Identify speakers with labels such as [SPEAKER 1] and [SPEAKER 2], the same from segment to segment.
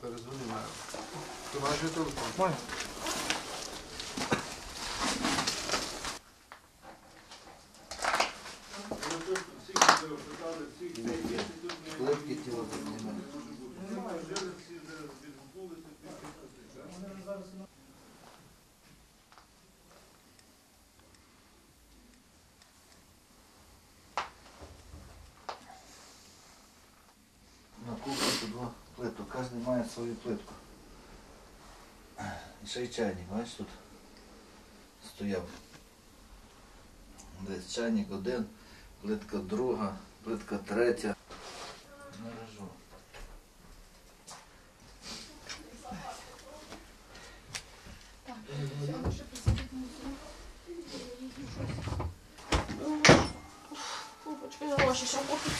[SPEAKER 1] Перезвони мене. Ти маєш телефон?
[SPEAKER 2] Маю.
[SPEAKER 1] Плитки ті плиту. Кожен має свою плитку. І ще й чайник, бачиш тут стояв. Десь чайник один, плитка друга, плитка третя. Мережу.
[SPEAKER 3] Купочка, я ваша ще купить.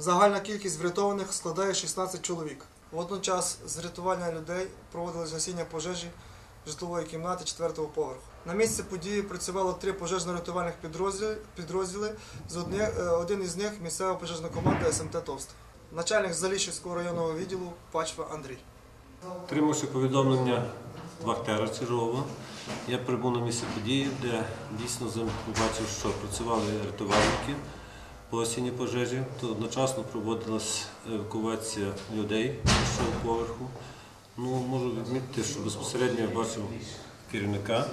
[SPEAKER 2] Загальна кількість врятованих складає 16 чоловік. Водночас з рятування людей проводилось гасіння пожежі житлової кімнати 4-го поверху. На місці події працювало три пожежно-рятувальних підрозділи, е, один із них місцева пожежна команда СМТ Товст. Начальник Заліщівського районного відділу Пачва Андрій.
[SPEAKER 4] Отримавши повідомлення Вахтера Чижова, я прибув на місце події, де дійсно побачив, що працювали рятувальники по осінній пожежі, то одночасно проводилась евакуація людей першого поверху. Ну, можу відмітити, що безпосередньо я бачив керівника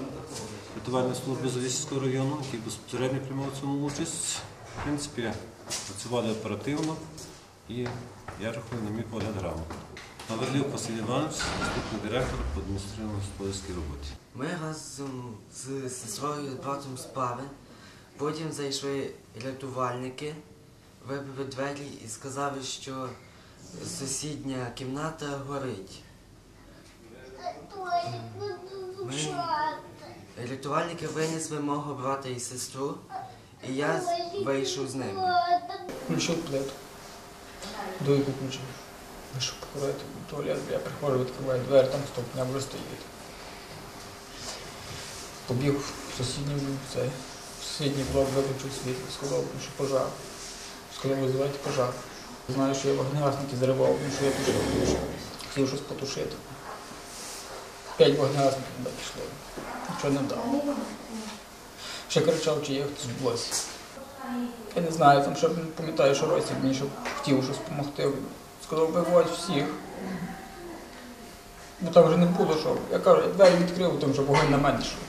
[SPEAKER 4] рятувальної служби Заліського району, який безпосередньо приймав цьому участь. В принципі, працювали оперативно і я рахую, на мій погляд, грамотно. Гаврилюк Василь Іванович, заступник директора по адміністративно-господарській роботі.
[SPEAKER 5] Ми разом з сестрою братом спали. Потім зайшли рятувальники, вибили двері і сказали, що сусідня кімната горить. Ми... Рятувальники винесли мого брата і сестру, і я вийшов з ними.
[SPEAKER 6] Включив плиту. Дуйку включив. Вийшов покурити в туалет, я приходжу, відкриваю двері, там стовпня вже стоїть. Побіг в сусідній цей, в сусідній блок, виключив світло, сказав, що пожар. Сказав, визивайте пожар. Знаю, що я вогнегасники заривав, ну, що я пішов, пішов. Хотів щось потушити. П'ять вогнегасників туди пішло. Нічого не дав. Ще кричав, чи є хтось в блоці. Я не знаю, там ще пам'ятаю, що Ростик мені ще хотів щось допомогти. Сказав, виводь всіх. Бо там вже не було що. Я кажу, я двері відкрив, там вже вогонь на мене йшов.